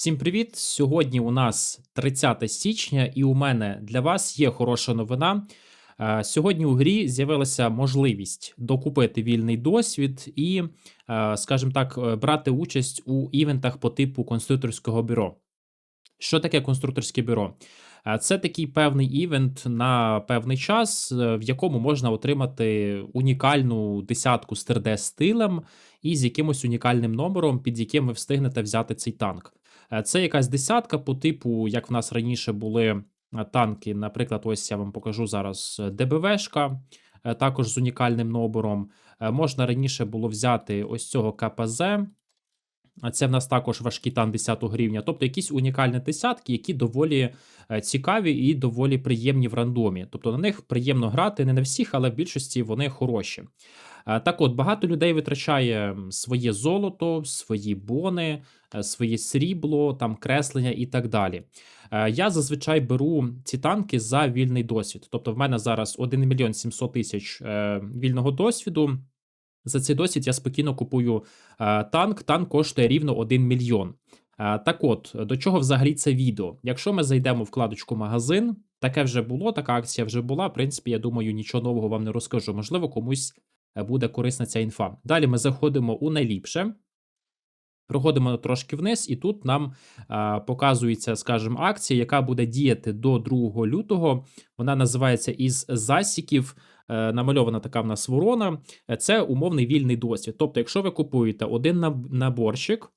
Всім привіт! Сьогодні у нас 30 січня, і у мене для вас є хороша новина. Е, Сьогодні у грі з'явилася можливість докупити вільний досвід і, е, скажімо так, е, брати участь у івентах по типу конструкторського бюро. Що таке конструкторське бюро? Це такий певний івент на певний час, в якому можна отримати унікальну десятку з 3D стилем і з якимось унікальним номером, під яким ви встигнете взяти цей танк. Е, Це якась десятка по типу, як в нас раніше були е, танки. Наприклад, ось я вам покажу зараз е, ДБВшка, також з унікальним номером. Е, Можна раніше було взяти ось цього КПЗ. Це в нас також важкий тан 10 рівня, тобто якісь унікальні десятки, які доволі цікаві і доволі приємні в рандомі. Тобто на них приємно грати не на всіх, але в більшості вони хороші. Е, Так от, багато людей витрачає своє золото, свої бони, е, своє срібло, там креслення і так далі. Е, Я зазвичай беру ці танки за вільний досвід. Тобто, в мене зараз 1 мільйон 700 тисяч вільного досвіду. За цей досвід я спокійно купую танк. Танк коштує рівно 1 мільйон. Так от, до чого взагалі це відео? Якщо ми зайдемо в вкладочку магазин, таке вже було, така акція вже була. В принципі, я думаю, нічого нового вам не розкажу. Можливо, комусь буде корисна ця інфа. Далі ми заходимо у найліпше. Проходимо трошки вниз, і тут нам а, показується, скажімо, акція, яка буде діяти до 2 лютого. Вона називається із засіків. Е, намальована така в нас ворона. Е, Це умовний вільний досвід. Тобто, якщо ви купуєте один наб- наборчик,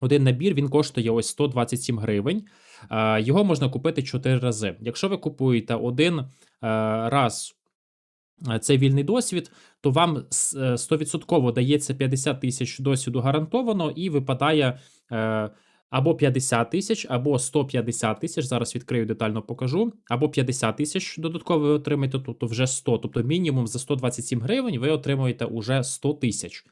один набір, він коштує ось 127 гривень. Е, Його можна купити 4 рази. Якщо ви купуєте один е, раз е, цей вільний досвід, то вам с- е, 100% дається 50 тисяч досвіду гарантовано і випадає е, або 50 тисяч, або 150 тисяч. Зараз відкрию детально покажу. Або 50 тисяч додатково ви отримаєте, тобто вже 100. Тобто мінімум за 127 гривень ви отримуєте уже 100 тисяч.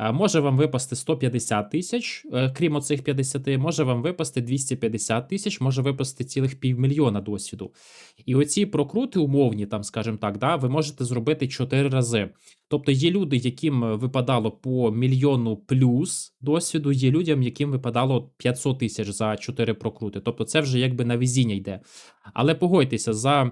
Е, Може вам випасти 150 тисяч, е, крім оцих 50, може вам випасти 250 тисяч, може випасти цілих півмільйона досвіду. І оці прокрути умовні, там, скажімо так, да, ви можете зробити 4 рази. Тобто є люди, яким е, випадало по мільйону плюс досвіду, є людям, яким випадало 500 тисяч за 4 прокрути. Тобто це вже якби на везіння йде. Але погодьтеся, за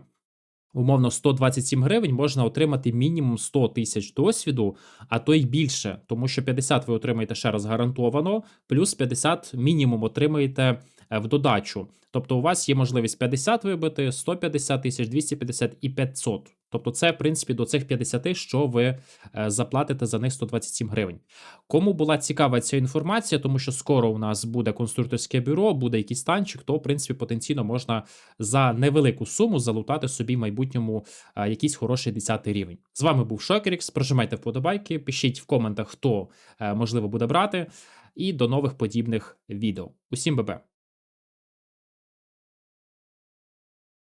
умовно 127 гривень можна отримати мінімум 100 тисяч досвіду, а то й більше, тому що 50 ви отримаєте ще раз гарантовано, плюс 50 мінімум отримаєте в додачу. Тобто у вас є можливість 50 вибити, 150 тисяч, 250 і 500. Тобто це, в принципі, до цих 50, що ви е, заплатите за них 127 гривень. Кому була цікава ця інформація, тому що скоро у нас буде конструкторське бюро, буде якийсь танчик, то в принципі потенційно можна за невелику суму залутати собі в майбутньому якийсь хороший 10 рівень. З вами був Шокерікс. Прожимайте вподобайки, пишіть в коментах, хто е, можливо буде брати, і до нових подібних відео. Усім бебе!